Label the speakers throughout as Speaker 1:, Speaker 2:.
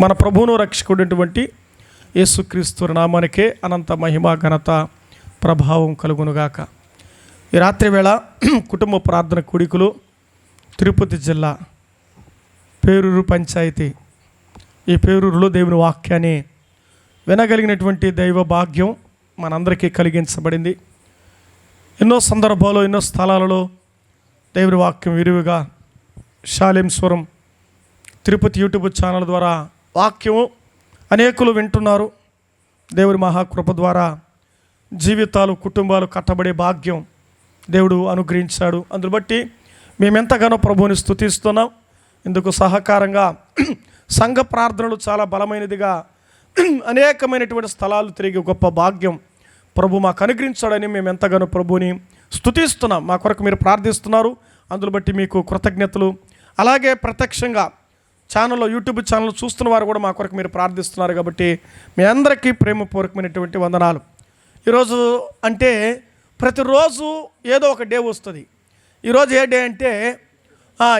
Speaker 1: మన ప్రభువును రక్షకుడైనటువంటి యేసుక్రీస్తు నామానికే అనంత మహిమ ఘనత ప్రభావం కలుగునుగాక. ఈ రాత్రి వేళ కుటుంబ ప్రార్థన కుడికులు తిరుపతి జిల్లా పేరూరు పంచాయతీ. ఈ పేరూరులో దేవుని వాక్యాన్ని వినగలిగినటువంటి దైవ భాగ్యం మనందరికీ కలిగించబడింది. ఎన్నో సందర్భాల్లో ఎన్నో స్థలాలలో దేవుని వాక్యం విరివిగా శాలేంశ్వరం తిరుపతి యూట్యూబ్ ఛానల్ ద్వారా వాక్యము అనేకులు వింటున్నారు. దేవుడి మహాకృప ద్వారా జీవితాలు కుటుంబాలు కట్టబడే భాగ్యం దేవుడు అనుగ్రహించాడు. అందును బట్టి మేమెంతగానో ప్రభువుని స్థుతిస్తున్నాం ఇందుకు సహకారంగా సంఘ ప్రార్థనలు చాలా బలమైనదిగా అనేకమైనటువంటి స్థలాలు తిరిగి గొప్ప భాగ్యం ప్రభు మాకు అనుగ్రహించాడని మేము ఎంతగానో ప్రభుని స్థుతిస్తున్నాం మా కొరకు మీరు ప్రార్థిస్తున్నారు. అందును బట్టి మీకు కృతజ్ఞతలు. అలాగే ప్రత్యక్షంగా ఛానల్లో యూట్యూబ్ ఛానల్ చూస్తున్న వారు కూడా మా కొరకు మీరు ప్రార్థిస్తున్నారు కాబట్టి మీ అందరికీ ప్రేమపూర్వకమైనటువంటి వందనాలు. ఈరోజు అంటే ప్రతిరోజు ఏదో ఒక డే వస్తుంది. ఈరోజు ఏ డే అంటే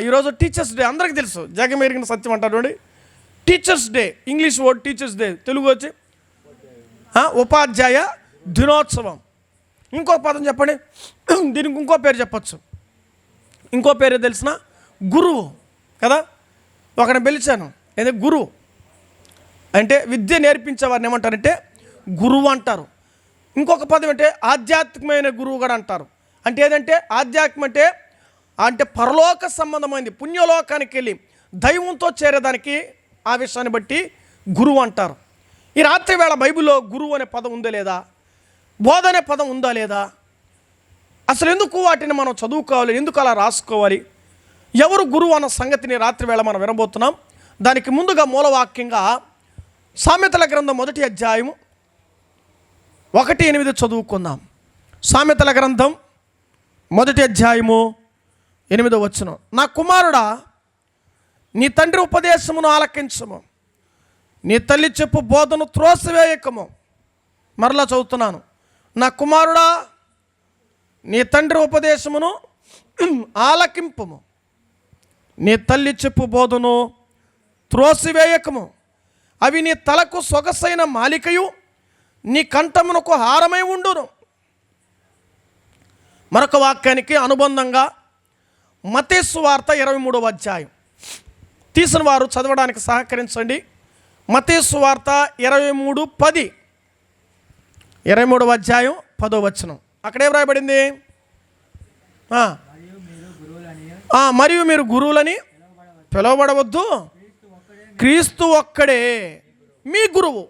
Speaker 1: ఈరోజు టీచర్స్ డే. అందరికీ తెలుసు. జగమెరిగిన సత్యం అంటారు teachers day. English word teachers day. Telugu వచ్చి ఉపాధ్యాయ దినోత్సవం. ఇంకో పదం చెప్పండి. దీనికి ఇంకో పేరు చెప్పచ్చు. ఇంకో పేరు తెలిసిన? గురువు. కదా? ఒకరిని పిలిచాను. ఏదో? గురువు అంటే విద్య నేర్పించే వారిని ఏమంటారంటే గురువు అంటారు. ఇంకొక పదం అంటే ఆధ్యాత్మికమైన గురువు కూడా అంటారు. అంటే ఏదంటే ఆధ్యాత్మ అంటే అంటే పరలోక సంబంధమైంది పుణ్యలోకానికి వెళ్ళి దైవంతో చేరేదానికి ఆ విషయాన్ని బట్టి గురువు అంటారు. ఈ రాత్రి వేళ బైబిల్లో గురువు అనే పదం ఉందా లేదా? బోధ అనే పదం ఉందా లేదా? అసలు ఎందుకు వాటిని మనం చదువుకోవాలి? ఎందుకు అలా రాసుకోవాలి? ఎవరు గురువు అన్న సంగతిని రాత్రి వేళ మనం వినబోతున్నాం. దానికి ముందుగా మూలవాక్యంగా సామెతల గ్రంథం మొదటి అధ్యాయము ఒకటి ఎనిమిది చదువుకుందాం. సామెతల గ్రంథం మొదటి అధ్యాయము ఎనిమిదో వచ్చును నా కుమారుడా నీ తండ్రి ఉపదేశమును ఆలకించము. నీ తల్లి చెప్పు బోధను త్రోసివేయకము. మరలా చదువుతున్నాను. నా కుమారుడా నీ తండ్రి ఉపదేశమును ఆలకింపము. నీ తల్లి చెప్పు బోధను త్రోసివేయకము. అవి నీ తలకు సొగసైన మాలికయు నీ కంఠమునకు హారమై ఉండును. మరొక వాక్యానికి అనుబంధంగా మతేసు వార్త ఇరవై మూడవ అధ్యాయం. తీసిన వారు చదవడానికి సహకరించండి. మతేసు వార్త ఇరవై మూడు పది. ఇరవై మూడవ అధ్యాయం పదో వచనం. అక్కడే వ్రాయబడింది మరియు మీరు గురువులని పిలువబడవద్దు. క్రీస్తు ఒక్కడే మీ గురువు.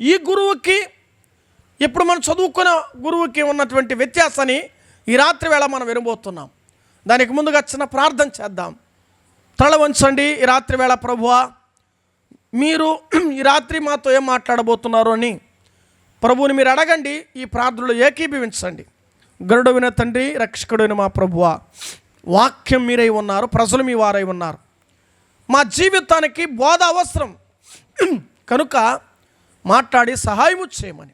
Speaker 1: ఈ గురువుకి ఇప్పుడు మనం చదువుకున్న గురువుకి ఉన్నటువంటి వ్యత్యాసాన్ని ఈ రాత్రి వేళ మనం వినబోతున్నాం. దానికి ముందుగా చిన్న ప్రార్థన చేద్దాం. తల వంచండి ఈ రాత్రి వేళ ప్రభువా. మీరు ఈ రాత్రి మాతో ఏం మాట్లాడబోతున్నారు అని ప్రభువుని మీరు అడగండి. ఈ ప్రార్థనలు ఏకీభవించండి. గరుడవిన తండ్రి రక్షకుడైన మా ప్రభువ. వాక్యం మీరై ఉన్నారు ప్రజలు మీ వారై ఉన్నారు. మా జీవితానికి బోధ అవసరం. కనుక మాట్లాడి సహాయము చేయమని.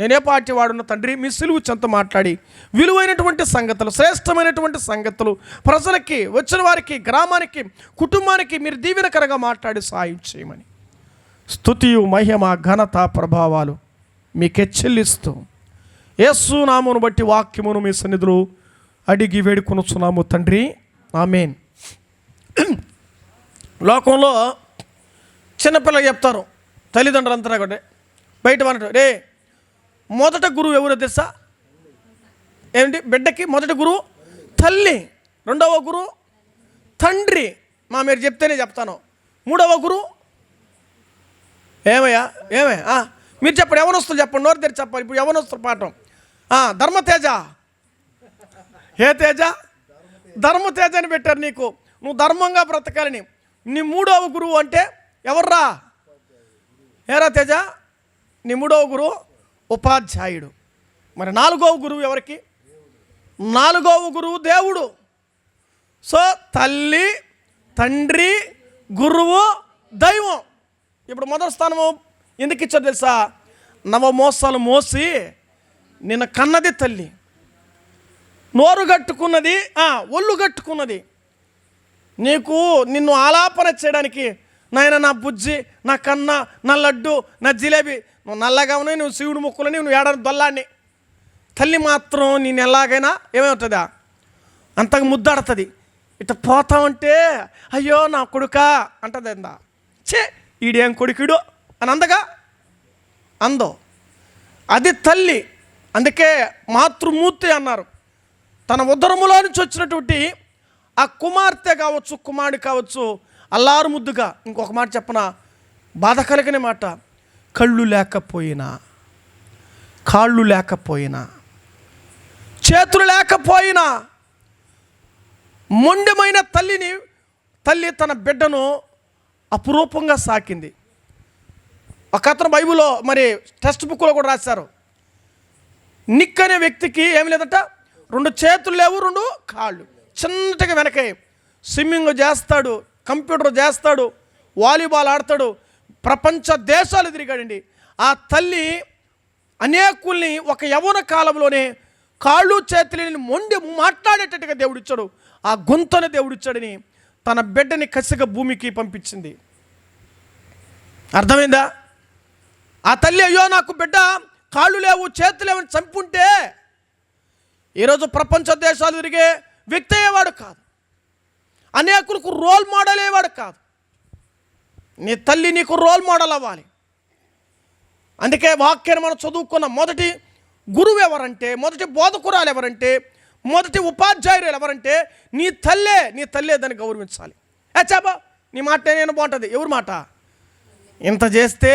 Speaker 1: నేనే పార్టీ వాడున్న తండ్రి మీ సిలువు చెంత మాట్లాడి విలువైనటువంటి సంగతులు శ్రేష్టమైనటువంటి సంగతులు ప్రజలకి వచ్చిన వారికి గ్రామానికి కుటుంబానికి మీరు దీవెనకరంగా మాట్లాడి సహాయం చేయమని. స్తుతియు మహిమ ఘనత ప్రభావాలు మీకే చెల్లిస్తూ. యేసు బట్టి వాక్యమును మీ సన్నిధులు అడిగి వేడుకొనుచున్నాము తండ్రి. ఆమెన్. లోకంలో చిన్నపిల్లలు చెప్తారు తల్లిదండ్రులు అంతా కూడా. బయట అన్నట్టు రే మొదట గురువు ఎవరో తెలుసా? ఏమిటి బిడ్డకి మొదటి గురువు తల్లి రెండవ గురువు తండ్రి. మా మీరు చెప్తేనే చెప్తాను. మూడవ గురువు ఏమయ్యా? ఏమయ్యా? మీరు చెప్పండి ఎవరొస్తులు చెప్పండి నోరు తెరి చెప్పండి ఇప్పుడు ఎవరొస్తులు పాఠం. ధర్మతేజ. ఏ తేజ ధర్మతేజ అని పెట్టారు నీకు. నువ్వు ధర్మంగా బ్రతకాలని. నీ మూడవ గురువు అంటే ఎవర్రా? ఏరా తేజ? నీ మూడవ గురువు ఉపాధ్యాయుడు. మరి నాలుగవ గురువు ఎవరికి? నాలుగవ గురువు దేవుడు. సో తల్లి తండ్రి గురువు దైవం. ఇప్పుడు మొదటి స్థానము ఎందుకు ఇచ్చారు తెలుసా? నవ మోసాలు మోసి నిన్న కన్నది తల్లి. నోరు కట్టుకున్నది ఒళ్ళు కట్టుకున్నది. నీకు నిన్ను ఆలాపన చేయడానికి నాయన నా బుజ్జి నా కన్న నా లడ్డు నా జిలేబీ నువ్వు నల్లగా ఉన్నాయి నువ్వు శివుడు ముక్కులని నువ్వు ఏడాది దొల్లాన్ని. తల్లి మాత్రం నేను ఎలాగైనా ఏమవుతుందా? అంతకు ముద్దాడుతుంది. ఇట్ట పోతా ఉంటే అయ్యో నా కొడుక అంటది అందా? చే ఈడేం కొడుకుడు అని అందగా అందో అది తల్లి. అందుకే మాతృమూర్తి అన్నారు. తన ఉదరములో నుంచి వచ్చినటువంటి ఆ కుమార్తె కావచ్చు కుమారుడు కావచ్చు అల్లారు ముద్దుగా ఇంకొక మాట చెప్పన బాధ కలిగిన మాట కళ్ళు లేకపోయినా కాళ్ళు లేకపోయినా చేతులు లేకపోయినా మొండమైన తల్లిని తల్లి తన బిడ్డను అపురూపంగా సాకింది. ఒక అతను బైబిల్లో మరి టెక్స్ట్ బుక్లో కూడా రాశారు. నిక్ అనే వ్యక్తికి ఏమి లేదట? రెండు చేతులు లేవు రెండు కాళ్ళు. చిన్నటిగా వెనకే. స్విమ్మింగ్ చేస్తాడు కంప్యూటర్ చేస్తాడు వాలీబాల్ ఆడతాడు ప్రపంచ దేశాలు తిరిగాడండి. ఆ తల్లి అనేకుల్ని ఒక యవన కాలంలోనే కాళ్ళు చేతులని మొండి మాట్లాడేటట్టుగా దేవుడిచ్చాడు. ఆ గొంతున దేవుడిచ్చాడని తన బిడ్డని కసిగా భూమికి పంపించింది. అర్థమైందా? ఆ తల్లి అయ్యో నాకు బిడ్డ కాళ్ళు లేవు చేతులు లేవని చంపుంటే ఈరోజు ప్రపంచ దేశాలు తిరిగే వ్యక్తి అయ్యేవాడు కాదు. అనేకులకు రోల్ మోడల్ అయ్యేవాడు కాదు. నీ తల్లి నీకు రోల్ మోడల్ అవ్వాలి. అందుకే వాక్యాన్ని మనం చదువుకున్న మొదటి గురువు ఎవరంటే మొదటి బోధకురాలు ఎవరంటే మొదటి ఉపాధ్యాయురాలు ఎవరంటే నీ తల్లే నీ తల్లే దాన్ని గౌరవించాలి. ఏ చాబా నీ మాట నేను బాగుంటుంది. ఎవరి మాట? ఇంత చేస్తే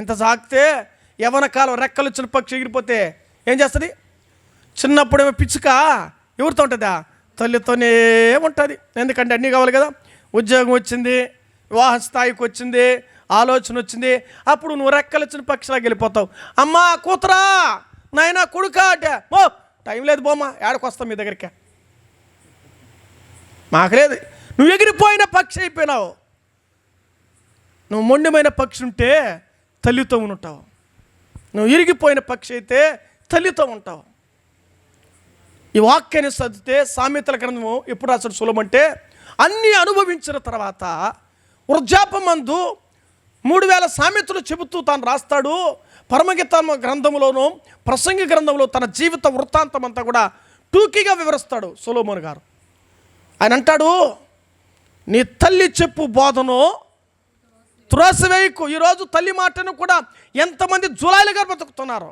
Speaker 1: ఇంత సాగితే యవన కాలం రెక్కలు వచ్చిన పక్షి ఎగిరిపోతే ఏం చేస్తుంది? చిన్నప్పుడేమో పిచ్చుక? ఎవరితో ఉంటుందా? తల్లితోనే ఉంటుంది. ఎందుకంటే అన్నీ కావాలి కదా. ఉద్యోగం వచ్చింది వివాహ స్థాయికి వచ్చింది ఆలోచన వచ్చింది. అప్పుడు నువ్వు రెక్కలు వచ్చిన పక్షిలాగా వెళ్ళిపోతావు. అమ్మా కూతురా! నాయనా కొడుకా అంటే ఓ టైం లేదు బొమ్మ ఏడకొస్తాం మీ దగ్గరికి. మాకు లేదు. నువ్వు ఎగిరిపోయిన పక్షి అయిపోయినావు. నువ్వు మొండమైన పక్షి ఉంటే తల్లితో ఉంటావు నువ్వు ఇరిగిపోయిన పక్షి అయితే తల్లితో ఉంటావు ఈ వాక్యాన్ని చదివితే సామెతల గ్రంథము ఎప్పుడు రాశాడు సులభంటే అన్నీ అనుభవించిన తర్వాత వృద్ధాపమందు మూడు వేల సామెతలు చెబుతూ తాను రాస్తాడు. పరమగీత గ్రంథంలోనూ ప్రసంగి గ్రంథంలో తన జీవిత వృత్తాంతం అంతా కూడా టూకీగా వివరిస్తాడు సొలోమోన్ గారు. ఆయన అంటాడు నీ తల్లి చెప్పు బోధను త్రోసివేయకు. ఈరోజు తల్లి మాటను కూడా ఎంతమంది జులాయిలుగా బ్రతుకుతున్నారు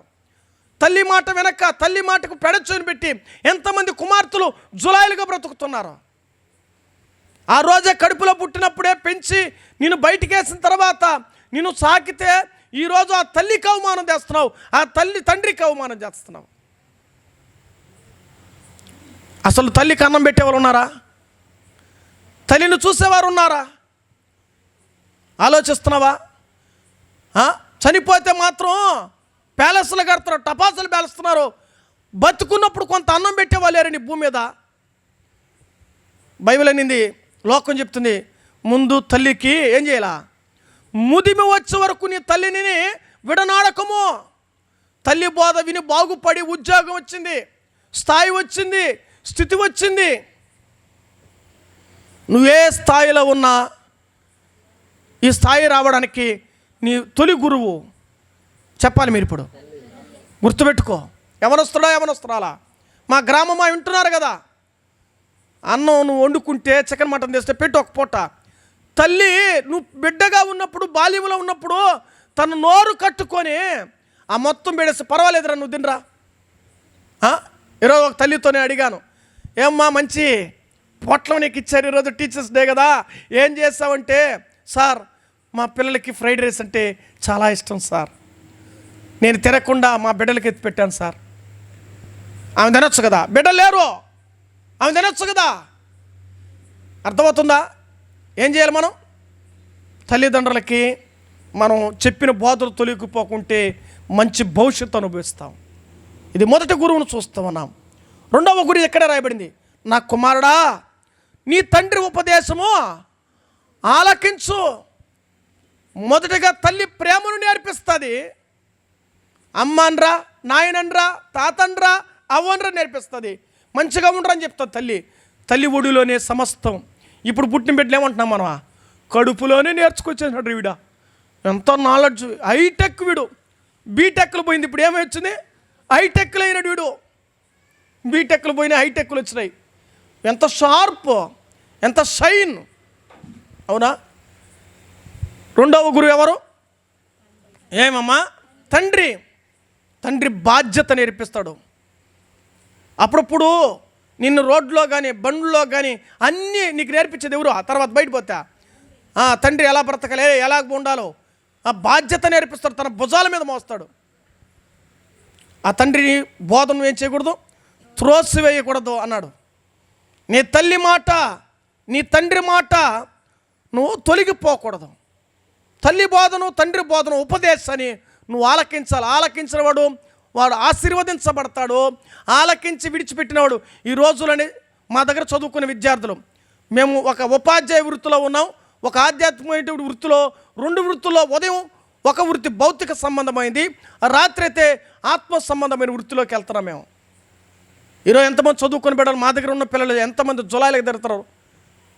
Speaker 1: తల్లి మాట వెనక తల్లి మాటకు పెడచొని పెట్టి ఎంతమంది కుమార్తెలు జులాయిలుగా బ్రతుకుతున్నారు. ఆ రోజే కడుపులో పుట్టినప్పుడే పెంచి నేను బయటికేసిన తర్వాత నేను సాకితే ఈరోజు ఆ తల్లికి అవమానం చేస్తున్నావు ఆ తల్లి తండ్రికి అవమానం చేస్తున్నావు. అసలు తల్లికి అన్నం పెట్టేవారు ఉన్నారా? తల్లిని చూసేవారు ఉన్నారా? ఆలోచిస్తున్నావా? చనిపోతే మాత్రం ప్యాలెస్లు కడుతున్నారు టపాసులు పేలుస్తున్నారు. బతుకున్నప్పుడు కొంత అన్నం పెట్టేవాళ్ళారని భూమి మీద. బైబిల్ అనింది లోకం చెప్తుంది ముందు తల్లికి ఏం చేయాలా? ముదిమి వచ్చే వరకు నీ తల్లిని విడనాడకము. తల్లి బోధ విని బాగుపడి ఉద్యోగం వచ్చింది స్థాయి వచ్చింది స్థితి వచ్చింది. నువ్వే స్థాయిలో ఉన్నా ఈ స్థాయి రావడానికి నీ తొలి గురువు. చెప్పాలి మీరు ఇప్పుడు. గుర్తుపెట్టుకో. ఎవరొస్తాడో ఎవరొస్తారా మా గ్రామమా వింటున్నారు కదా. అన్నం నువ్వు వండుకుంటే చికెన్ మటన్ తెస్తే పెట్టు ఒక పూట. తల్లి నువ్వు బిడ్డగా ఉన్నప్పుడు బాల్యంలో ఉన్నప్పుడు తన నోరు కట్టుకొని ఆ మొత్తం పెడేసి పర్వాలేదురా నువ్వు తినరా. ఈరోజు ఒక తల్లితోనే అడిగాను. ఏమ్మా మంచి పొట్లం నీకు ఇచ్చారు ఈరోజు టీచర్స్ డే కదా. ఏం చేస్తావంటే సార్ మా పిల్లలకి ఫ్రైడ్ రైస్ అంటే చాలా ఇష్టం సార్. నేను తిరగకుండా మా బిడ్డలకి ఎత్తి పెట్టాను సార్. ఆమె తినొచ్చు కదా. బిడ్డలు లేరు. ఆమె తినొచ్చు కదా. అర్థమవుతుందా? ఏం చేయాలి మనం? తల్లిదండ్రులకి మనం చెప్పిన బోధలు తొలగిపోకుంటే మంచి భవిష్యత్తు అనుభవిస్తాం. ఇది మొదటి గురువును చూస్తామన్నాం రెండవ గురి ఎక్కడ రాయబడింది? నా కుమారుడా నీ తండ్రి ఉపదేశము ఆలకించు. మొదటగా తల్లి ప్రేమను నేర్పిస్తుంది. అమ్మన్రా నాయనన్రా తాతన్రా అవ్వన్రా నేర్పిస్తుంది. మంచిగా ఉండరా అని చెప్తుంది తల్లి. తల్లి ఒడిలోనే సమస్తం. ఇప్పుడు పుట్టిన బిడ్డలేమంటున్నాం మనం? కడుపులోనే నేర్చుకొచ్చేసినాడు వీడ ఎంతో నాలెడ్జ్ హైటెక్ వీడు. బీటెక్లు పోయింది ఇప్పుడు ఏమై వచ్చింది? హైటెక్లు అయినాడు వీడు. బీటెక్లు పోయిన హైటెక్లు వచ్చినాయి. ఎంత షార్ప్ ఎంత షైన్ అవునా? రెండవ గురువు ఎవరు? ఏమమ్మా? తండ్రి. తండ్రి బాధ్యత నేర్పిస్తాడు. అప్పుడప్పుడు నిన్ను రోడ్లో కానీ బండ్లో కానీ అన్నీ నీకు నేర్పించేది ఎవరు? ఆ తర్వాత బయటపోతా ఆ, తండ్రి ఎలా బ్రతకలే ఎలా ఉండాలో. ఆ బాధ్యత నేర్పిస్తాడు తన భుజాల మీద మోస్తాడు. ఆ తండ్రిని బోధన ఏం చేయకూడదు? త్రోసి వేయకూడదు అన్నాడు. నీ తల్లి మాట నీ తండ్రి మాట నువ్వు తొలగిపోకూడదు. తల్లి బోధను తండ్రి బోధను ఉపదేశాన్ని నువ్వు ఆలకించాలి. ఆలకించిన వాడు వాడు ఆశీర్వదించబడతాడు. ఆలకించి విడిచిపెట్టినవాడు ఈ రోజులని మా దగ్గర చదువుకునే విద్యార్థులు. మేము ఒక ఉపాధ్యాయ వృత్తిలో ఉన్నాం. ఒక ఆధ్యాత్మిక వృత్తిలో రెండు వృత్తుల్లో ఉదయం ఒక వృత్తి భౌతిక సంబంధమైంది. రాత్రి అయితే ఆత్మ సంబంధమైన వృత్తిలోకి వెళ్తున్నాం మేము. ఈరోజు ఎంతమంది చదువుకొని బిడ్డలు మా దగ్గర ఉన్న పిల్లలు ఎంతమంది జులాయిలకు తిరుగుతారు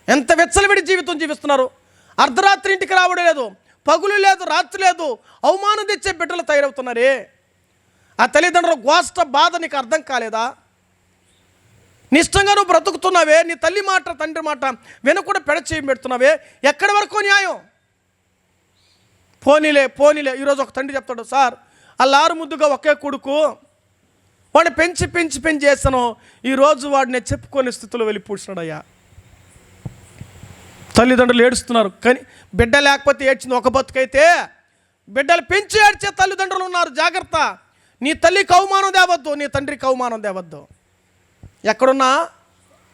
Speaker 1: ఎంత వెచ్చలవిడి జీవితం జీవిస్తున్నారు? అర్ధరాత్రి ఇంటికి రావడం లేదు. పగులు లేదు రాత్రి లేదు అవమానం తెచ్చే బిడ్డలు తయారవుతున్నారే? ఆ తల్లిదండ్రుల గోష్ట బాధ నీకు అర్థం కాలేదా? నిష్టంగా నువ్వు బ్రతుకుతున్నావే నీ తల్లి మాట తండ్రి మాట వినకుండా పెడచేయం పెడుతున్నావే ఎక్కడి వరకు న్యాయం? పోనీలే పోనీలే ఈరోజు ఒక తండ్రి చెప్తాడు సార్ అల్లారు ముద్దుగా ఒకే కొడుకు వాడిని పెంచి పెంచి పెంచి చేస్తాను ఈరోజు వాడిని చెప్పుకొని స్థితిలో వెళ్ళి పూడ్చినాడయ్యా. తల్లిదండ్రులు ఏడుస్తున్నారు. కానీ బిడ్డ లేకపోతే ఏడ్చింది ఒక బతుకైతే బిడ్డలు పెంచి ఏడ్చే తల్లిదండ్రులు ఉన్నారు. జాగ్రత్త. నీ తల్లికి అవమానం తేవద్దు నీ తండ్రికి అవమానం తేవద్దు. ఎక్కడున్నా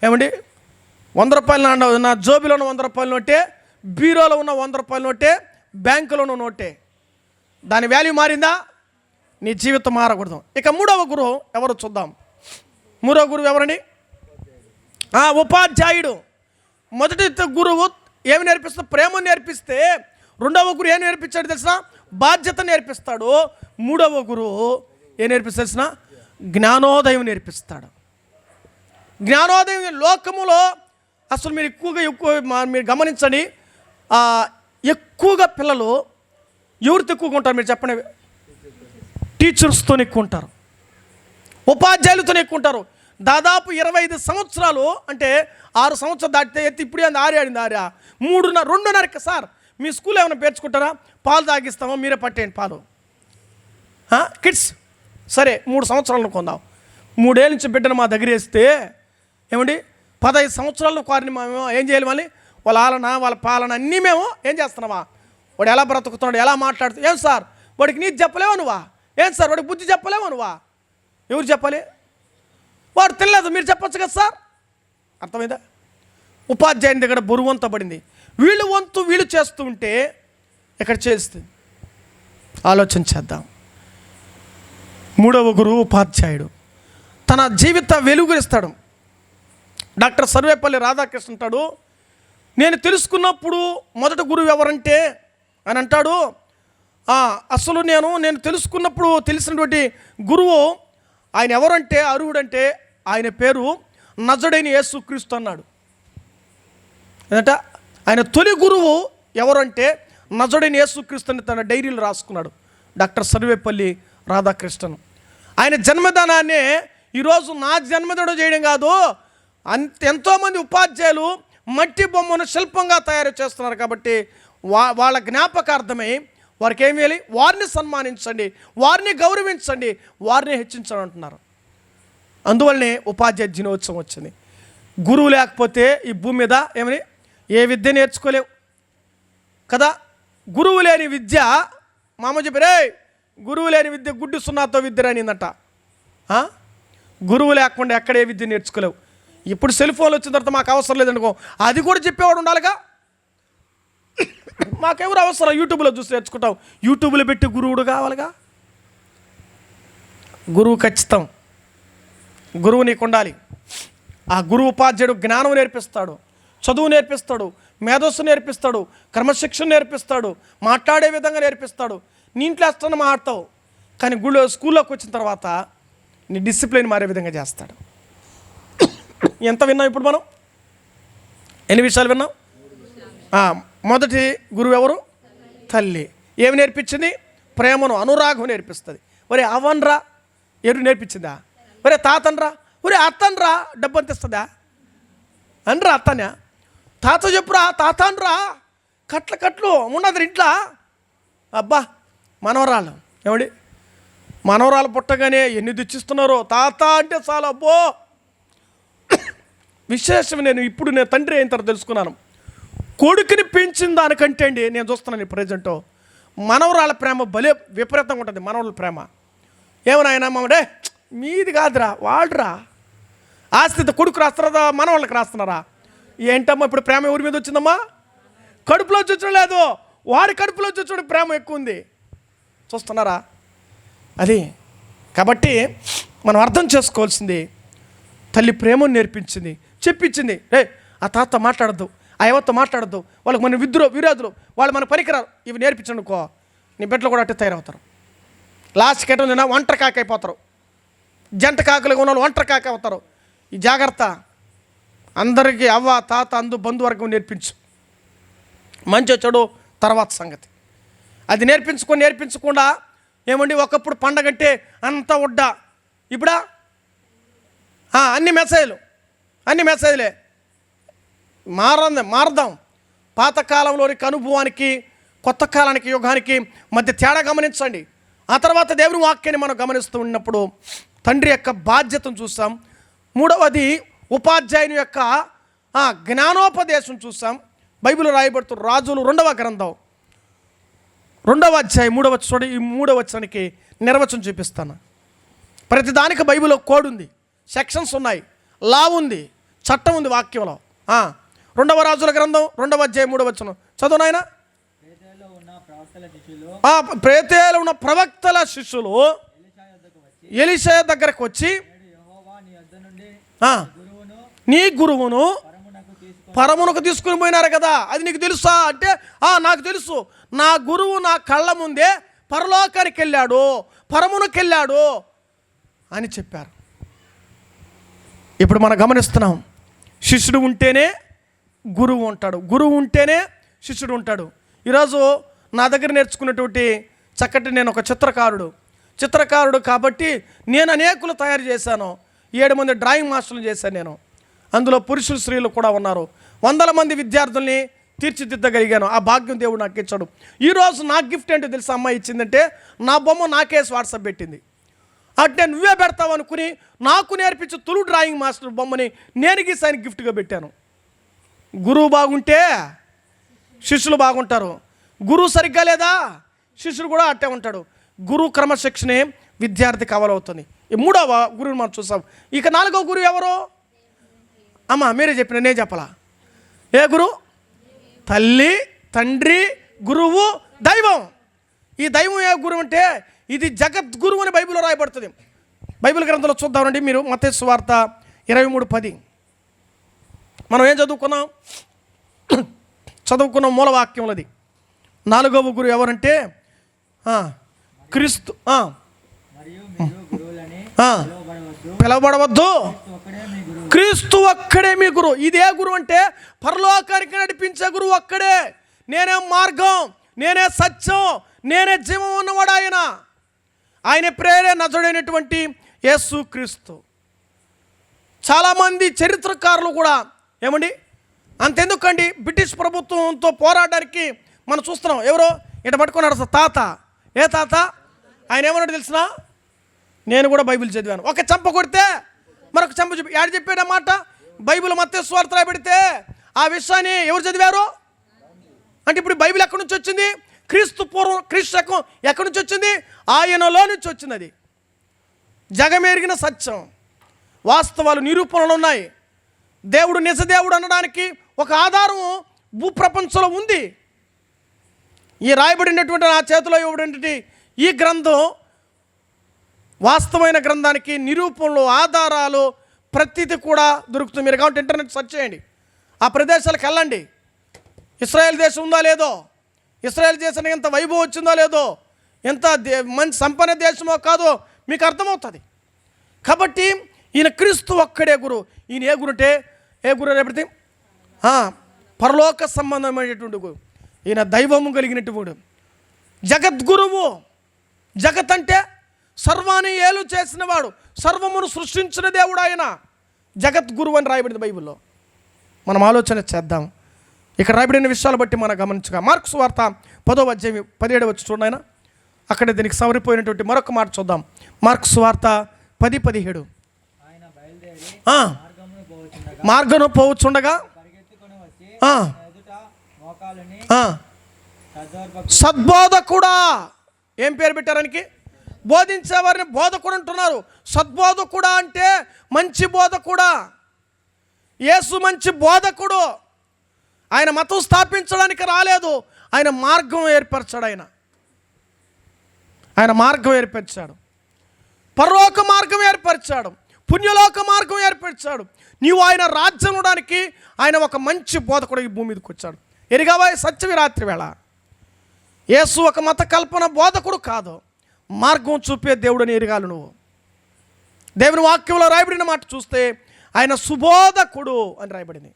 Speaker 1: ఏమండి? వంద రూపాయలు నా నా జోబిలో ఉన్న వంద రూపాయల నోటే బీరోలో ఉన్న వంద రూపాయల నోటే బ్యాంకులో ఉన్న నోటే. దాని వాల్యూ మారిందా? నీ జీవితం మారకూడదు. ఇక మూడవ గురువు ఎవరు చూద్దాం. మూడవ గురువు ఎవరండి? ఉపాధ్యాయుడు. మొదటి గురువు ఏమి నేర్పిస్తా? ప్రేమ నేర్పిస్తే రెండవ గురువు ఏం నేర్పించాడు తెలిసిన బాధ్యత నేర్పిస్తాడు. మూడవ గురువు ఏం నేర్పిస్తా తెలిసిన జ్ఞానోదయం నేర్పిస్తాడు. జ్ఞానోదయం లోకములో అసలు మీరు ఎక్కువగా ఎక్కువ మా- మీరు గమనించండి ఎక్కువగా పిల్లలు ఎవరితో ఎక్కువగా ఉంటారు మీరు చెప్పండి? టీచర్స్తో ఎక్కువ ఉంటారు. ఉపాధ్యాయులతో ఎక్కువ ఉంటారు. దాదాపు ఇరవై ఐదు సంవత్సరాలు అంటే ఆరు సంవత్సరాలు దాటితే ఎత్తి ఇప్పుడు అంది ఆరే ఆడింది ఆరా మూడున్నర రెండున్నరకి సార్ మీ స్కూల్ ఏమైనా పేర్చుకుంటారా? పాలు తాగిస్తామో మీరే పట్టేయండి పాలు. కిడ్స్ సరే మూడు సంవత్సరాలు అనుకుందాం. మూడేళ్ళ నుంచి బిడ్డను మా దగ్గర వేస్తే ఏమండి పదహైదు సంవత్సరాలు వారిని మేము ఏం చేయాలి మళ్ళీ? వాళ్ళ ఆలన వాళ్ళ పాలన అన్నీ మేము ఏం చేస్తున్నామా? వాడు ఎలా బ్రతుకుతున్నాడు ఎలా మాట్లాడుతూ ఏం సార్? వాడికి నీతి చెప్పలేవు నువ్వా? ఏం సార్? వాడికి బుద్ధి చెప్పలేవు నువ్వా? ఎవరు చెప్పాలి? వాడు తెలియదు మీరు చెప్పొచ్చు కదా సార్? అర్థమైందా? ఉపాధ్యాయుని దగ్గర బరువంత పడింది. వీళ్ళు వంతు వీళ్ళు చేస్తూ ఉంటే ఇక్కడ చేస్తుంది? ఆలోచన చేద్దాం. మూడవ గురువు ఉపాధ్యాయుడు. తన జీవిత వెలుగునిస్తాడు డాక్టర్ సర్వేపల్లి రాధాకృష్ణ అంటాడు నేను తెలుసుకున్నప్పుడు మొదటి గురువు ఎవరంటే? అని అంటాడు. అసలు నేను నేను తెలుసుకున్నప్పుడు తెలిసినటువంటి గురువు ఆయన ఎవరంటే అర్హుడంటే ఆయన పేరు నజడైన యేసుక్రీస్తు అన్నాడు. ఏంట ఆయన తొలి గురువు ఎవరంటే నజడైన యేసుక్రీస్తు అని తన డైరీలు రాసుకున్నాడు. డాక్టర్ సర్వేపల్లి రాధాకృష్ణన్. ఆయన జన్మదినాన్ని ఈరోజు నా జన్మదినం చేయడం కాదు అంత ఎంతోమంది ఉపాధ్యాయులు మట్టి బొమ్మను శిల్పంగా తయారు చేస్తున్నారు కాబట్టి వా వాళ్ళ జ్ఞాపకార్థమై వారికి ఏం వేయాలి వారిని సన్మానించండి వారిని గౌరవించండి వారిని హెచ్చించండి అంటున్నారు. అందువల్లనే ఉపాధ్యాయ దినోత్సవం వచ్చింది. గురువు లేకపోతే ఈ భూమి మీద ఏమని ఏ విద్య నేర్చుకోలేవు. కదా? గురువు లేని విద్య మా అమ్మ చెప్పారే గురువు లేని విద్య గుడ్డు సున్నాతో విద్య రానిందట. గురువు లేకుండా ఎక్కడ ఏ విద్య నేర్చుకోలేవు. ఇప్పుడు సెల్ ఫోన్లు వచ్చిన తర్వాత మాకు అవసరం లేదనుకో అది కూడా చెప్పేవాడు ఉండాలిగా. మాకెవరు అవసరం? యూట్యూబ్లో చూసి నేర్చుకుంటాం. యూట్యూబ్లో పెట్టి గురువుడు కావాలిగా. గురువు ఖచ్చితం. గురువు నీకు ఉండాలి ఆ గురువు ఉపాధ్యాయుడు జ్ఞానం నేర్పిస్తాడు చదువు నేర్పిస్తాడు మేధస్సు నేర్పిస్తాడు క్రమశిక్షణ నేర్పిస్తాడు మాట్లాడే విధంగా నేర్పిస్తాడు. నీ ఇంట్లో వస్తున్న మాట్లాడతావు కానీ గుళ్ళో స్కూల్లోకి వచ్చిన తర్వాత నీ డిసిప్లిన్ మారే విధంగా చేస్తాడు. ఎంత విన్నాం ఇప్పుడు మనం? ఎన్ని విషయాలు విన్నాం? మొదటి గురువు ఎవరు? తల్లి. ఏమి నేర్పించింది? ప్రేమను అనురాగం నేర్పిస్తుంది. మరి అవన్రా ఎరు నేర్పించిందా? ఒరే తాతనరా ఒరే అత్తనరా డబ్బు అంతిస్తుందా అనరా అత్తనే తాత చెప్పురా తాత అనరా కట్ల కట్లు ఉన్నది ఇంట్లో? అబ్బా మనవరాలు ఏమండి మనవరాలు పుట్టగానే ఎన్ని దుచ్చిస్తున్నారో? తాత అంటే చాలా అబ్బో! విశేషం నేను ఇప్పుడు నేను తండ్రి అయిన తర్వాత తెలుసుకున్నాను. కొడుకుని పెంచిన దానికంటే అండి నేను చూస్తున్నాను ఈ ప్రజెంట్. మనవరాల ప్రేమ భలే విపరీతంగా ఉంటుంది మనవరాల ప్రేమ. ఏమన్నాయన మామడే మీది కాదురా వాళ్ళరా. ఆస్తిత కొడుకు రాస్తున్నారా మనవాళ్ళకి రాస్తున్నారా? ఏంటమ్మా ఇప్పుడు ప్రేమ ఎవరి మీద వచ్చిందమ్మా? కడుపులో చూచడం లేదు. వాడి కడుపులో చూచడం ప్రేమ ఎక్కువ ఉంది. చూస్తున్నారా? అది కాబట్టి మనం అర్థం చేసుకోవాల్సింది తల్లి ప్రేమను నేర్పించింది చెప్పించింది. రే ఆ తాత మాట్లాడద్దు ఆ యువత మాట్లాడద్దు. వాళ్ళకి మన విద్రో విరోధులు వాళ్ళు మన పరికరాలు ఇవి నేర్పించనుకో నీ బిడ్డలు కూడా అట్టే తయారవుతారు. లాస్ట్ కేటం నిన్న ఒంటరి కాకైపోతారు. జంట కాకులుగా ఉన్న వాళ్ళు ఒంటరి కాక అవుతారు. ఈ జాగ్రత్త. అందరికీ అవ్వ తాత అందు బంధువర్గం నేర్పించు. మంచి చెడు తర్వాత సంగతి. అది నేర్పించుకొని నేర్పించకుండా ఏమండి ఒకప్పుడు పండగ అంటే అంతా ఉడ్డా ఇప్పుడా? అన్ని మెసేజ్లు. అన్ని మెసేజ్లే. మారంది. మారదాం పాతకాలంలోని అనుభవానికి కొత్త కాలానికి యుగానికి మధ్య తేడా గమనించండి. ఆ తర్వాత దేవుని వాక్యాన్ని మనం గమనిస్తూ ఉన్నప్పుడు తండ్రి యొక్క బాధ్యతను చూసాం మూడవది ఉపాధ్యాయుని యొక్క జ్ఞానోపదేశం చూసాం బైబిల్ రాయబడుతున్న రాజులు రెండవ గ్రంథం. రెండవ అధ్యాయం మూడవ చూడ ఈ మూడవ వచ్చానికి నిర్వచనం చూపిస్తాను. ప్రతి దానికి బైబిల్లో కోడ్ ఉంది. సెక్షన్స్ ఉన్నాయి. లా ఉంది. చట్టం ఉంది వాక్యంలో. రెండవ రాజుల గ్రంథం రెండవ అధ్యాయం మూడవ వచనం. చదువు నాయన. ప్రేతేలు ఉన్న ప్రవక్తల శిష్యులు
Speaker 2: ఎలిషా
Speaker 1: దగ్గరకు వచ్చి
Speaker 2: నీ గురువును పరమునకు తీసుకొని
Speaker 1: తీసుకుని పోయినారు కదా అది నీకు తెలుసా? అంటే నాకు తెలుసు. నా గురువు నా కళ్ళ ముందే పరలోకానికి వెళ్ళాడు పరమునకు వెళ్ళాడు అని చెప్పారు. ఇప్పుడు మనం గమనిస్తున్నాం శిష్యుడు ఉంటేనే గురువు ఉంటాడు గురువు ఉంటేనే శిష్యుడు ఉంటాడు. ఈరోజు నా దగ్గర నేర్చుకున్నటువంటి చక్కటి నేను ఒక చిత్రకారుడు. చిత్రకారుడు కాబట్టి నేను అనేకులు తయారు చేశాను. ఏడు మంది డ్రాయింగ్ మాస్టర్లు చేశాను నేను. అందులో పురుషులు స్త్రీలు కూడా ఉన్నారు. వందల మంది విద్యార్థుల్ని తీర్చిదిద్దగలిగాను. ఆ భాగ్యం దేవుడు నాకు ఇచ్చాడు. ఈరోజు నా గిఫ్ట్ ఏంటో తెలిసి అమ్మాయి ఇచ్చిందంటే నా బొమ్మ నాకేసి వాట్సాప్ పెట్టింది. అంటే నువ్వే పెడతావు అనుకుని నాకు నేర్పించే తులు డ్రాయింగ్ మాస్టర్ బొమ్మని నేను గీసానికి గిఫ్ట్గా పెట్టాను. గురువు బాగుంటే శిష్యులు బాగుంటారు. గురువు సరిగ్గా లేదా? శిష్యుడు కూడా అట్టే ఉంటాడు. గురు క్రమశిక్షణే విద్యార్థి కావాలవుతుంది. ఈ మూడవ గురువుని మనం చూసాం ఇక నాలుగవ గురువు ఎవరు? అమ్మ మీరే చెప్పిన నేను చెప్పలా? ఏ గురువు తల్లి తండ్రి గురువు దైవం. ఈ దైవం ఏ గురువు అంటే ఇది జగద్గురువు అని బైబిల్లో రాయబడుతుంది. బైబిల్ గ్రంథంలో చూద్దామండి మీరు. మత వార్త ఇరవై మూడు పది. మనం ఏం చదువుకున్నాం? చదువుకున్న మూలవాక్యంలో అది నాలుగవ గురువు ఎవరంటే ఆ, క్రీస్తు.
Speaker 2: పిలువబడవద్దు.
Speaker 1: క్రీస్తు ఒక్కడే మీ గురువు. ఇదే గురువు అంటే పరలోకానికి నడిపించే గురువు ఒక్కడే. నేనే మార్గం నేనే సత్యం నేనే జీవం ఉన్నవాడు ఆయన. ఆయన ప్రేరే నజడైనటువంటి యేసు క్రీస్తు. చాలామంది చరిత్రకారులు కూడా ఏమండి? అంతెందుకండి? బ్రిటిష్ ప్రభుత్వంతో పోరాడడానికి మనం చూస్తున్నాం. ఎవరో? ఇట పట్టుకున్నాడు తాత. ఏ తాత? ఆయన ఏమన్నాడు తెలిసిన? నేను కూడా బైబిల్ చదివాను. ఒక చంప కొడితే మరొక చంప చెప్పి యాడ్ చెప్పాడు బైబిల్ మత్తే స్వార్థ పెడితే ఆ విషయాన్ని ఎవరు చదివారు? అంటే ఇప్పుడు బైబిల్ ఎక్కడి నుంచి వచ్చింది? క్రీస్తు పూర్వం క్రీస్తు శకం ఎక్కడి నుంచి వచ్చింది? ఆయనలో నుంచి వచ్చింది అది జగమెరిగిన సత్యం. వాస్తవాలు నిరూపణలు ఉన్నాయి. దేవుడు నిజదేవుడు అనడానికి ఒక ఆధారం భూప్రపంచంలో ఉంది. ఈ రాయబడినటువంటి నా చేతిలో ఇవ్వబడినటువంటి ఈ గ్రంథం వాస్తవమైన గ్రంథానికి నిరూపణలు ఆధారాలు ప్రతిది కూడా దొరుకుతుంది. మీరు కాబట్టి ఇంటర్నెట్ సెర్చ్ చేయండి. ఆ ప్రదేశాలకు వెళ్ళండి. ఇస్రాయేల్ దేశం ఉందా లేదో? ఇస్రాయేల్ దేశానికి ఎంత వైభవం వచ్చిందో లేదో? ఎంత దే- మంచి సంపన్న దేశమో కాదో మీకు అర్థమవుతుంది. కాబట్టి ఈయన క్రీస్తు ఒక్కడే గురు. ఈయన ఏ గురు అంటే ఏ గురు రేపటి పరలోక సంబంధమైనటువంటి గురు. ఈయన దైవము కలిగినటువంటి జగద్గురువు. జగత్ అంటే సర్వాన్ని ఏలు చేసినవాడు సర్వమును సృష్టించిన దేవుడు ఆయన. జగద్గురువు అని రాయబడింది బైబిల్లో. మనం ఆలోచన చేద్దాం. ఇక్కడ రాయబడిన విషయాలు బట్టి మనం గమనించగా. మార్క్స్ వార్త పదో అధ్యాయం పదిహేడు వచ్చి చూడండి ఆయన. అక్కడ దీనికి సవరిపోయినటువంటి మరొక మాట చూద్దాం. మార్క్స్ వార్త పది పదిహేడు.
Speaker 2: పోవచ్చుండగా
Speaker 1: మార్గను పోవచ్చుండగా
Speaker 2: సద్బోధ
Speaker 1: కూడా ఏం పేరు పెట్టారానికి? బోధించేవారిని బోధకుడు అంటున్నారు సద్బోధకుడా అంటే మంచి బోధకుడా. యేసు మంచి బోధకుడు. ఆయన మతం స్థాపించడానికి రాలేదు. ఆయన మార్గం ఏర్పరచాడు ఆయన. ఆయన మార్గం ఏర్పరిచాడు. పరలోక మార్గం ఏర్పరిచాడు. పుణ్యలోక మార్గం ఏర్పరిచాడు. నీవు ఆయన రాజ్యం ఉండడానికి ఆయన ఒక మంచి బోధకుడు ఈ భూమి మీదకి వచ్చాడు. ఎరిగావా సత్యవి రాత్రి వేళ? యేసు ఒక మత కల్పన బోధకుడు కాదు. మార్గం చూపే దేవుడని ఎరగాలి నువ్వు. దేవుని వాక్యంలో రాయబడిన మాట చూస్తే ఆయన సుబోధకుడు అని రాయబడింది.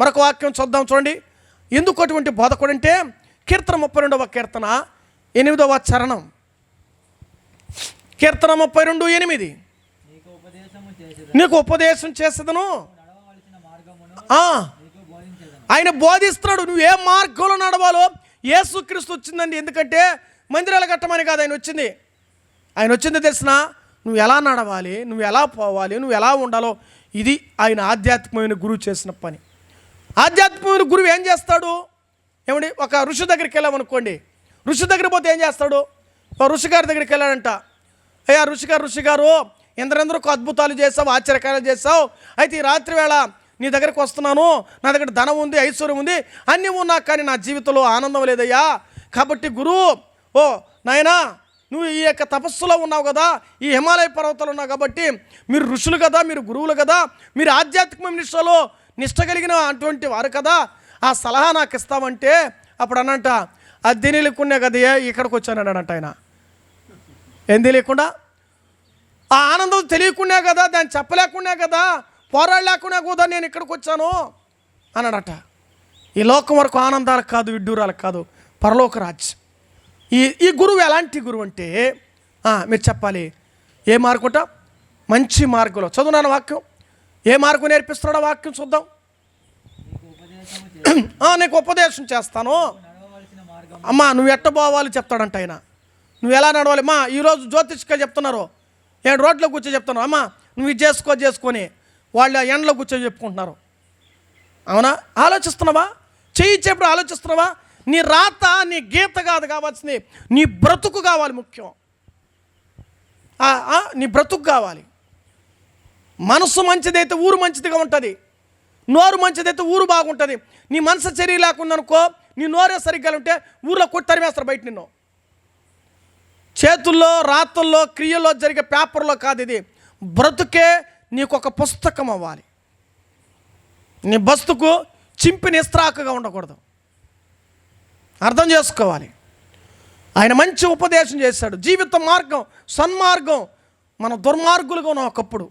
Speaker 1: మరొక వాక్యం చూద్దాం చూడండి. ఎందుకు అటువంటి బోధకుడు అంటే కీర్తన ముప్పై రెండవ కీర్తన ఎనిమిదవ చరణం. కీర్తన ముప్పై రెండు ఎనిమిది.
Speaker 2: నీకు
Speaker 1: ఉపదేశం చేసేదను. ఆ, ఆయన బోధిస్తున్నాడు. నువ్వు ఏ మార్గంలో నడవాలో ఏసుక్రీస్తు వచ్చిందండి. ఎందుకంటే మందిరాలు కట్టమని కాదు ఆయన వచ్చింది. ఆయన వచ్చింది తెలిసిన? నువ్వు ఎలా నడవాలి? నువ్వు ఎలా పోవాలి? నువ్వు ఎలా ఉండాలో? ఇది ఆయన ఆధ్యాత్మికమైన గురువు చేసిన పని. ఆధ్యాత్మికమైన గురువు ఏం చేస్తాడు? ఏమండి? ఒక ఋషి దగ్గరికి వెళ్ళామనుకోండి ఋషి దగ్గర పోతే ఏం చేస్తాడు? ఒక ఋషి గారి దగ్గరికి వెళ్ళాడంట. అయ్యా ఋషి గారు ఋషి గారు ఎందరెందరికో అద్భుతాలు చేసావు ఆశ్చర్యకార్యాలు చేసావు అయితే ఈ రాత్రి వేళ నీ దగ్గరికి వస్తున్నాను నా దగ్గర ధనం ఉంది ఐశ్వర్యం ఉంది అన్నీ ఉన్నా కానీ నా జీవితంలో ఆనందం లేదయ్యా. కాబట్టి గురువు ఓ నాయనా నువ్వు ఈ యొక్క తపస్సులో ఉన్నావు కదా ఈ హిమాలయ పర్వతాలు ఉన్నావు కాబట్టి మీరు ఋషులు కదా మీరు గురువులు కదా మీరు ఆధ్యాత్మిక నిష్టలో నిష్ట కలిగిన అటువంటి వారు కదా ఆ సలహా నాకు ఇస్తామంటే అప్పుడు అనంట అది తెలియకుండా కదా ఇక్కడికి వచ్చాను అన్నాడంట ఆయన. ఏం తెలియకుండా? ఆ ఆనందం తెలియకుండా కదా దాన్ని చెప్పలేకుండా కదా పోరాడలేకుండా కూడా నేను ఇక్కడికి వచ్చాను? అన్నాడట. ఈ లోకం వరకు ఆనందాలకు కాదు విడ్డూరాలకు కాదు పరలోకరాజ్ ఈ ఈ గురువు ఎలాంటి గురువు అంటే మీరు చెప్పాలి. ఏ మార్కుట మంచి మార్గంలో. చదువునాను వాక్యం? ఏ మార్గం నేర్పిస్తున్నాడో వాక్యం చూద్దాం.
Speaker 2: నీకు
Speaker 1: ఉపదేశం చేస్తాను. అమ్మా నువ్వు ఎట్ట పోవాలి చెప్తాడంట ఆయన. నువ్వు ఎలా నడవాలి? మా ఈరోజు జ్యోతిష్కలు చెప్తున్నారు. ఏడు రోడ్లో కూర్చో చెప్తాను అమ్మా నువ్వు ఇది చేసుకో చేసుకొని వాళ్ళు ఆ ఎండలో కూర్చొని చెప్పుకుంటున్నారు. అవునా? ఆలోచిస్తున్నావా? చేయించేప్పుడు ఆలోచిస్తున్నావా? నీ రాత నీ గీత కాదు కావాల్సింది. నీ బ్రతుకు కావాలి ముఖ్యం. నీ బ్రతుకు కావాలి. మనసు మంచిదైతే ఊరు మంచిదిగా ఉంటుంది. నోరు మంచిదైతే ఊరు బాగుంటుంది. నీ మనసు చర్య లేకుండా అనుకో నీ నోరే సరిగ్గా ఉంటే ఊర్లో కొట్టి తరిమేస్తారు బయట నిన్ను. చేతుల్లో రాతల్లో క్రియల్లో జరిగే పేపర్లో కాదు ఇది. బ్రతుకే నీకు ఒక పుస్తకం అవ్వాలి. నీ బస్తుకు చింపిన ఇస్త్రాకుగా ఉండకూడదు. అర్థం చేసుకోవాలి. ఆయన మంచి ఉపదేశం చేశాడు. జీవిత మార్గం సన్మార్గం మన దుర్మార్గులుగా ఉన్నాం ఒకప్పుడు.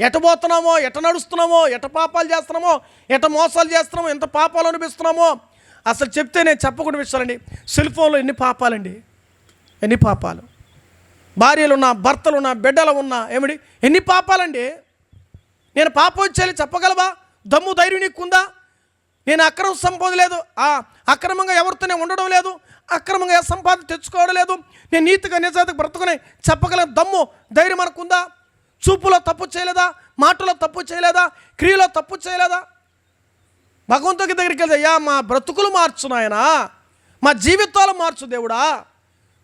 Speaker 1: ఎట పోతున్నామో ఎట నడుస్తున్నామో ఎట పాపాలు చేస్తున్నామో ఎట మోసాలు చేస్తున్నామో ఎంత పాపాలు అనిపిస్తున్నామో అసలు చెప్తే నేను చెప్పకుండా విషయాలండి. సెల్ ఫోన్లో ఎన్ని పాపాలండి? ఎన్ని పాపాలు? భార్యలు ఉన్నా భర్తలు ఉన్నా బిడ్డలు ఉన్నా ఏమిటి? ఎన్ని పాపాలండి? నేను పాపం వచ్చేయాలి చెప్పగలవా? దమ్ము ధైర్యం నీకుందా? నేను అక్రమ సంపాద లేదు. ఆ అక్రమంగా ఎవరితో నేను ఉండడం లేదు. అక్రమంగా సంపాదన తెచ్చుకోవడం లేదు. నేను నీతిగా నిజాయితీగా బ్రతుకుని చెప్పగల దమ్ము ధైర్యం అనుకుందా చూపులో తప్పు చేయలేదా? మాటలో తప్పు చేయలేదా? క్రియలో తప్పు చేయలేదా? భగవంతుడి దగ్గరికి వెళ్తే అయ్యా మా బ్రతుకులు మార్చు నాయనా. మా జీవితాలు మార్చు దేవుడా.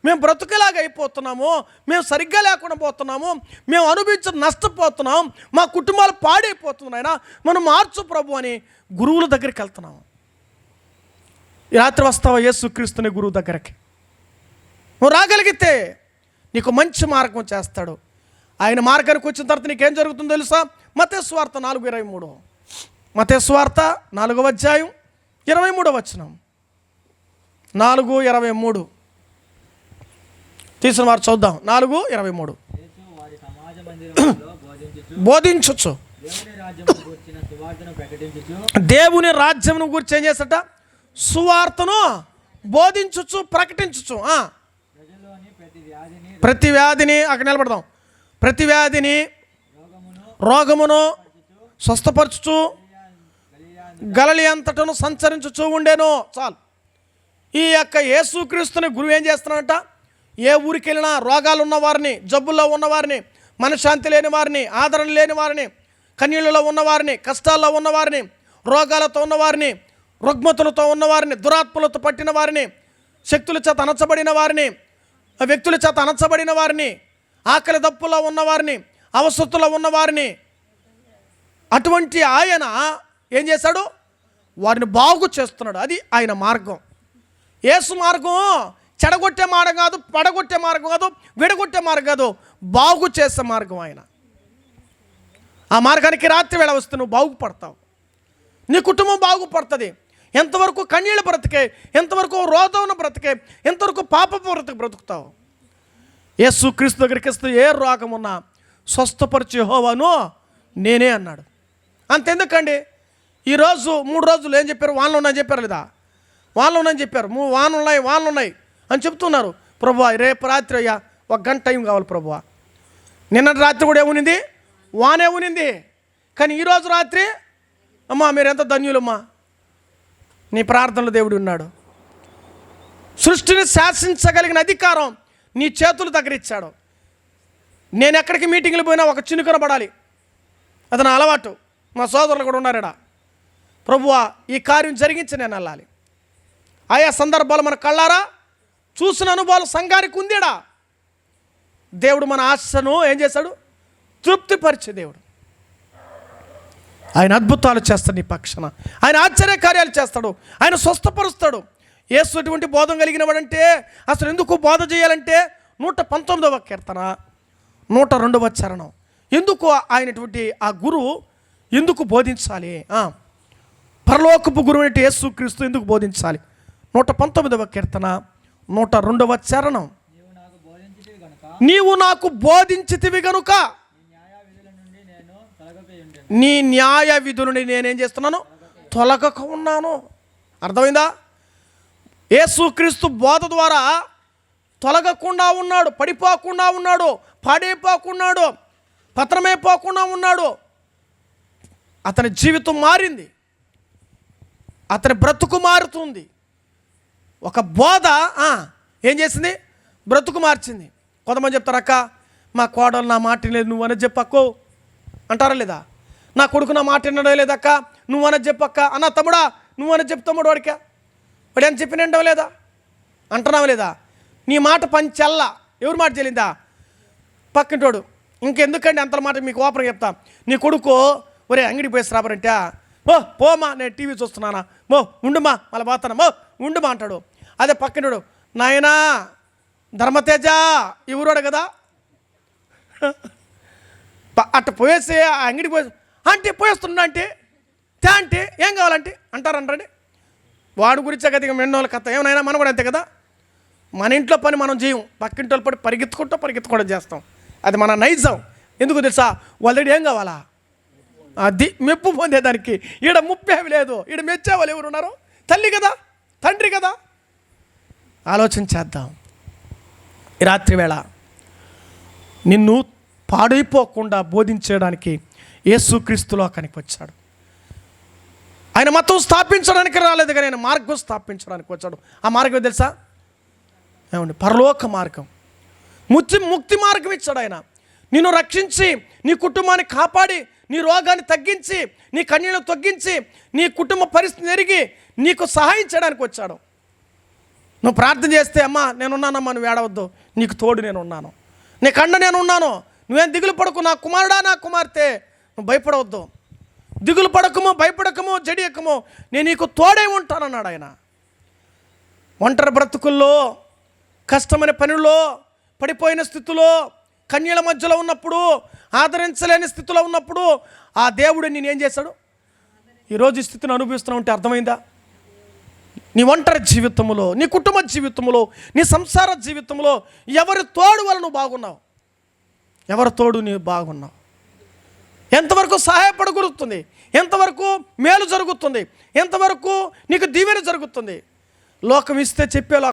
Speaker 1: మేము బ్రతుకులాగా అయిపోతున్నాము మేము సరిగ్గా లేకుండా పోతున్నాము మేము అనుభవించి నష్టపోతున్నాం మా కుటుంబాలు పాడైపోతున్నాయి మనం మార్చు ప్రభు అని గురువుల దగ్గరికి వెళ్తున్నాము. రాత్రి వస్తావా యేసుక్రీస్తుని గురువు దగ్గరికి? నువ్వు రాగలిగితే నీకు మంచి మార్గం చేస్తాడు. ఆయన మార్గానికి వచ్చిన తర్వాత నీకేం జరుగుతుందో తెలుసా? మతే స్వార్థ నాలుగు ఇరవై మూడు. మతేశ్వార్త నాలుగవ అధ్యాయం ఇరవై మూడవ వచ్చినాం నాలుగు ఇరవై మూడు. తీసిన వారు చూద్దాం. నాలుగు ఇరవై మూడు. బోధించవచ్చు
Speaker 2: దేవుని రాజ్యము
Speaker 1: రాజ్యమును గురించి ఏం చేసట సువార్తను బోధించవచ్చు
Speaker 2: ప్రకటించవచ్చు ప్రతి వ్యాధిని
Speaker 1: అక్కడ నిలబడదాం. ప్రతి వ్యాధిని
Speaker 2: రోగమును
Speaker 1: స్వస్థపరచుచు గలలి అంతటను సంచరించుచూ ఉండేను. చాలు. ఈ యొక్క యేసుక్రీస్తుని గురువు ఏం చేస్తున్నాడంట? ఏ ఊరికి వెళ్ళినా రోగాలు ఉన్నవారిని జబ్బుల్లో ఉన్నవారిని మనశ్శాంతి లేని వారిని ఆదరణ లేని వారిని కన్నీళ్ళలో ఉన్నవారిని కష్టాల్లో ఉన్నవారిని రోగాలతో ఉన్నవారిని రుగ్మతులతో ఉన్నవారిని దురాత్మలతో పట్టిన వారిని శక్తుల చేత అనచబడిన వారిని వ్యక్తుల చేత అనచబడిన వారిని ఆకలి దప్పులో ఉన్నవారిని అవసత్తులో ఉన్నవారిని అటువంటి ఆయన ఏం చేశాడు? వారిని బాగు చేస్తున్నాడు. అది ఆయన మార్గం. యేసు మార్గం చెడగొట్టే మార్గం కాదు పడగొట్టే మార్గం కాదు విడగొట్టే మార్గం కాదు బాగు చేసే మార్గం ఆయన. ఆ మార్గానికి రాత్రి వేళ వస్తే నువ్వు బాగుపడతావు. నీ కుటుంబం బాగుపడుతుంది. ఎంతవరకు కన్నీళ్ళ బ్రతికే ఎంతవరకు రోదవున బ్రతికే ఎంతవరకు పాప బ్రతికి బ్రతుకుతావు. యేసు క్రీస్తు దగ్గరికి వస్తే ఏ రోగం ఉన్నా స్వస్థపరిచే హోవాను నేనే అన్నాడు. అంతెందుకండి? ఈరోజు మూడు రోజులు ఏం చెప్పారు? వానలు ఉన్నాయని చెప్పారు లేదా? వానలు ఉన్నాయని చెప్పారు. మూడు వానలు ఉన్నాయి వానలు ఉన్నాయి. అని చెప్తున్నారు. ప్రభు రేపు రాత్రి అయ్యా ఒక గంట టైం కావాలి ప్రభు నిన్నటి రాత్రి కూడా ఏమునింది వానే ఉనింది. కానీ ఈరోజు రాత్రి అమ్మా మీరు ఎంత ధన్యులమ్మా. నీ ప్రార్థనలో దేవుడు ఉన్నాడు. సృష్టిని శాసించగలిగిన అధికారం నీ చేతులు దగ్గర ఇచ్చాడు. నేను ఎక్కడికి మీటింగ్లు పోయినా ఒక చినుకన పడాలి అది నా అలవాటు. మా సోదరులు కూడా ఉన్నారడ ప్రభువా ఈ కార్యం జరిగించి నేను వెళ్ళాలి. ఆయా సందర్భాలు మన కళ్ళారా? చూసిన అనుభవాలు సంఘానికి ఉందేడా? దేవుడు మన ఆశను ఏం చేశాడు? తృప్తిపరిచే దేవుడు. ఆయన అద్భుతాలు చేస్తాడు నీ పక్షాన. ఆయన ఆశ్చర్య కార్యాలు చేస్తాడు. ఆయన స్వస్థపరుస్తాడు. యేసు అటువంటి బోధం కలిగిన వాడంటే అసలు ఎందుకు బోధ చేయాలంటే నూట పంతొమ్మిదవ కీర్తన నూట రెండవ చరణం. ఎందుకు ఆయనటువంటి ఆ గురువు ఎందుకు బోధించాలి? పరలోకపు గురువు అంటే యేసు క్రీస్తు ఎందుకు బోధించాలి? నూట పంతొమ్మిదవ కీర్తన నూట రెండవ చరణం.
Speaker 2: నీవు నాకు బోధించితివి గనుక. నీ న్యాయ విధుల నుండి
Speaker 1: విధులని నేనేం చేస్తున్నాను? తొలగక ఉన్నాను. అర్థమైందా? యేసుక్రీస్తు బోధ ద్వారా తొలగకుండా ఉన్నాడు పడిపోకుండా ఉన్నాడు పాడైపోకున్నాడు పత్రమైపోకుండా ఉన్నాడు. అతని జీవితం మారింది. అతని బ్రతుకు మారుతుంది. ఒక బోధ ఆ, ఏం చేసింది? బ్రతుకు మార్చింది. కొంతమంది చెప్తారు అక్క మా కోడలు నా మాట లేదు నువ్వు అనేది చెప్పక్కో అంటారా లేదా? నా కొడుకు నా మాట వినడం లేదక్క నువ్వు అనేది చెప్పక్క. అన్న తమ్ముడా నువ్వు అనేది చెప్పు తమ్ముడు వాడికా. వాడు ఏం చెప్పి లేదా? అంటున్నావు లేదా? నీ మాట పంచెల్ల. ఎవరు మాట చెల్లిందా? పక్కింటోడు. ఇంకెందుకండి అంత మాట మీకు ఓపెన్ చెప్తా. నీ కొడుకు ఒరే అంగడి పోయి రాబరంటే ఓ పోమా నేను టీవీ చూస్తున్నానా మో ఉండుమా మళ్ళీ పోతానా మో ఉండుమా అంటాడు. అదే పక్కింటోడు నాయనా ధర్మతేజ ఎవరోడు కదా? అట్ట పోయేసి ఆ అంగడి పోయి అంటే పోయేస్తున్నా అంటే తే అంటే ఏం కావాలంటే? అంటారంటండి వాడి గురించే కదా ఇక మెండోళ్ళ కథ. ఏమైనా మనం కూడా అంతే కదా? మన ఇంట్లో పని మనం చేయం. పక్కింటి వాళ్ళ పరిగెత్తుకుంటూ పరిగెత్తుకోవడం చేస్తాం. అది మన నైజం. ఎందుకు తెలుసా? వాళ్ళ ఏం కావాలా? అది మెప్పు పొందేదానికి ఈడ ముప్పేమి లేదు. ఈడ మెచ్చే వాళ్ళు ఎవరు ఉన్నారు తల్లి కదా? తండ్రి కదా? ఆలోచన చేద్దాం ఈ రాత్రి వేళ నిన్ను పాడైపోకుండా బోధించడానికి యేసుక్రీస్తులో అక్కడికి వచ్చాడు. ఆయన మతం స్థాపించడానికి రాలేదు కానీ ఆయన మార్గం స్థాపించడానికి వచ్చాడు. ఆ మార్గం తెలుసా? ఏమండి? పరలోక మార్గం. ముక్తి ముక్తి మార్గం ఇచ్చాడు ఆయన. నిన్ను రక్షించి నీ కుటుంబాన్ని కాపాడి నీ రోగాన్ని తగ్గించి నీ కన్నీళ్ళను తగ్గించి నీ కుటుంబ పరిస్థితిని ఎరిగి నీకు సహాయం చేయడానికి వచ్చాడు. నువ్వు ప్రార్థన చేస్తే అమ్మా నేనున్నానమ్మా నువ్వు ఏడవద్దు. నీకు తోడు నేను ఉన్నాను నీ కండ నేను ఉన్నాను నువ్వేం దిగులు పడకు నా కుమారుడా నా కుమార్తె. నువ్వు భయపడవద్దు. దిగులు పడకము భయపడకము జడియకము. నేను నీకు తోడే ఉంటానన్నాడు ఆయన. ఒంటరి బ్రతుకుల్లో కష్టమైన పనుల్లో పడిపోయిన స్థితిలో కన్యల మధ్యలో ఉన్నప్పుడు ఆదరించలేని స్థితిలో ఉన్నప్పుడు ఆ దేవుడు నేనేం చేశాడు? ఈరోజు స్థితిని అనుభవిస్తున్నావు ఉంటే అర్థమైందా? నీ ఒంటరి జీవితంలో నీ కుటుంబ జీవితంలో నీ సంసార జీవితంలో ఎవరి తోడు వల్ల నువ్వు బాగున్నావు? ఎవరి తోడు నీవు బాగున్నావు? ఎంతవరకు సహాయపడగలుగుతుంది ఎంతవరకు మేలు జరుగుతుంది? ఎంతవరకు నీకు దీవెన జరుగుతుంది? లోకం ఇస్తే చెప్పే